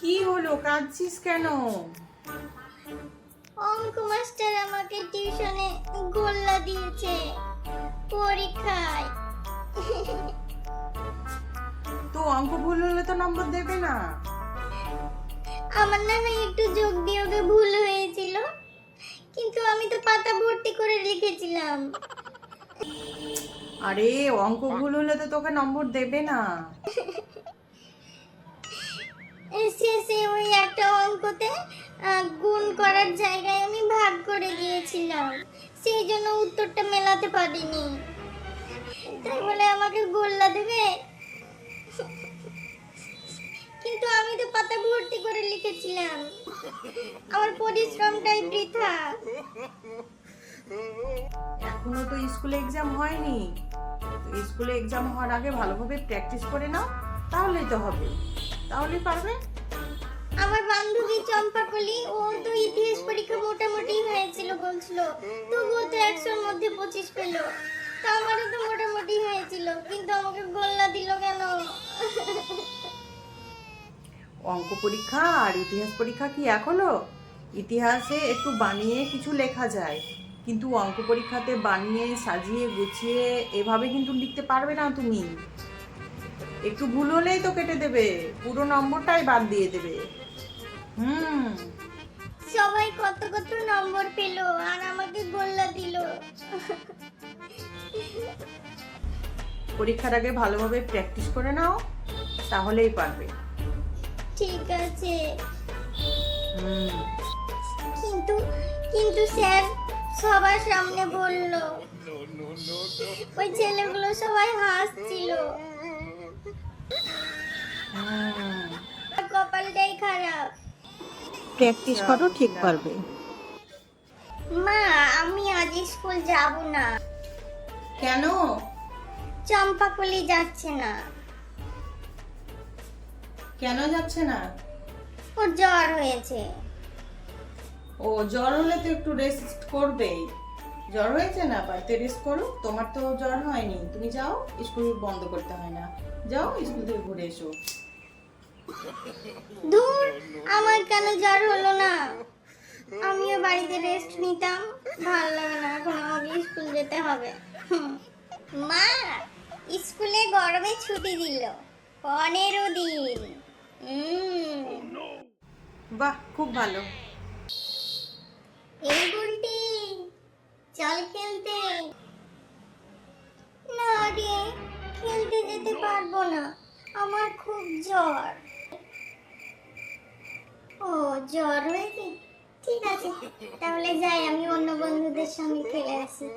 কি হলো? কাঁদছিস কেন? অঙ্ক মাস্টার আমাকে টিউশনে গোল্লা দিয়েছে। পরীক্ষায়। তো অঙ্ক ভুল হলে তো নম্বর দেবে না। আমার না একটু যোগ বিয়োগে ভুল হয়েছিল। কিন্তু আমি তো পাতা ভর্তি করে লিখেছিলাম আরে অঙ্ক ভুল হলে তো তোকে নম্বর দেবে না। শেষে ওই একটা অঙ্কতে গুণ করার জায়গায় আমি ভাগ করে দিয়েছিলাম। সেই জন্য উত্তরটা মেলাতে পারিনি। তাই বলে আমাকে গোল্লা দেবে? কিন্তু আমি তো পাতা ভর্তি করে লিখেছিলাম। আমার পরিশ্রমটাই বৃথা। এখনও তো স্কুলে এক্সাম হয়নি। স্কুলে এক্সাম হওয়ার আগে ভালোভাবে প্র্যাকটিস করে নাও তাহলেই তো হবে। তাহলেই পারবে? আমার বান্ধবী চম্পাকলি ও তো ইতিহাস পরীক্ষা মোটামুটি হয়েছিল বলছিল তবুও তো একশোর মধ্যে পঁচিশ পেল। তা আমারও তো মোটামুটি হয়েছিল কিন্তু আমাকে গোল্লা দিল কেন? অঙ্ক পরীক্ষা আর ইতিহাস পরীক্ষা কি এখনও ইতিহাসে একটু বানিয়ে কিছু লেখা যায়। কিন্তু অঙ্ক পরীক্ষাতে বানিয়ে সাজিয়ে গুছিয়ে এভাবে কিন্তু লিখতে পারবে না তুমি। একটু ভুল হলেই তো কেটে দেবে। পুরো নম্বরটাই বাদ দিয়ে দেবে। হুম। সবাই কত কত নম্বর পেল আর আমাকে গোল্লা দিল। পরীক্ষার আগে ভালোভাবে প্র্যাকটিস করে নাও তাহলেই পারবে। ঠিক আছে। হুম। কিন্তু কিন্তু স্যার সবার সামনে বলল ওই ছেলেগুলো সবাই হাসছিল। কপালটাই খারাপ। প্র্যাকটিস করো ঠিক পারবে মা আমি আজ স্কুল যাব না। কেন? চম্পাকলি যাচ্ছে না। কেন যাচ্ছে না? ওর জ্বর হয়েছে। ও জ্বর হলে তো একটু রেস্ট করবেই। জ্বর হয়েছে না? বাড়িতে রেস্ট করো। তোমার তো জ্বর হয়নি। তুমি যাও স্কুল বন্ধ করতে হয় না। যাও স্কুল থেকে ঘুরে এসো। ধুর আমার কেন জ্বর হলো না? আমিও বাড়িতে রেস্ট নিতাম। ভালো লাগে না এখন আমাকে স্কুল যেতে হবে। মা স্কুলে গরমে ছুটি দিল। পনেরো দিন। বাহ খুব ভালো। পারব না। আমার খুব জ্বর। ও, জ্বর হয়েছে? ঠিক আছে, তাহলে যাই, আমি অন্য বন্ধুদের সঙ্গে খেলে আসি।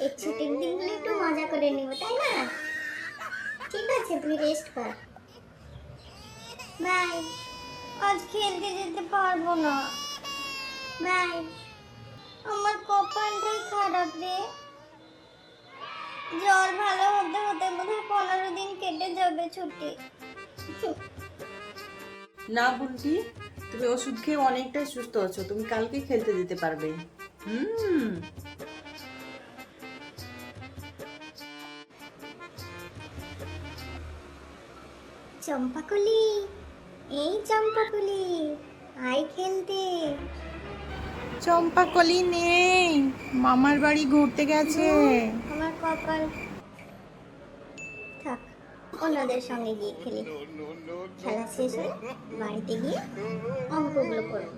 এই ছুটির দিনগুলো একটু মজা করে নিব, তাই না? ঠিক আছে, তুই রেস্ট কর। বাই। আজ খেলতে যেতে পারব না। বাই। আমার কপালটাই খারাপ রে। জ্বর ভালো হতে হতে বোধহয় পনেরো দিন কেটে যাবে ছুটি। না বলছি তুমি ওষুধ খেয়ে অনেকটাই সুস্থ আছো তুমি কালকে খেলতে যেতে পারবে। হুম। চম্পাকলি এই চম্পাকলি আই খেলতে। চম্পাকলি নেই মামার বাড়ি ঘুরতে গেছে। কপাল থাক, অন্যদের সঙ্গে গিয়ে খেলি। খেলা শেষ হয়ে বাড়িতে গিয়ে অঙ্কগুলো করব।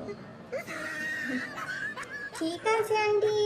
ঠিক আছে, আন্টি।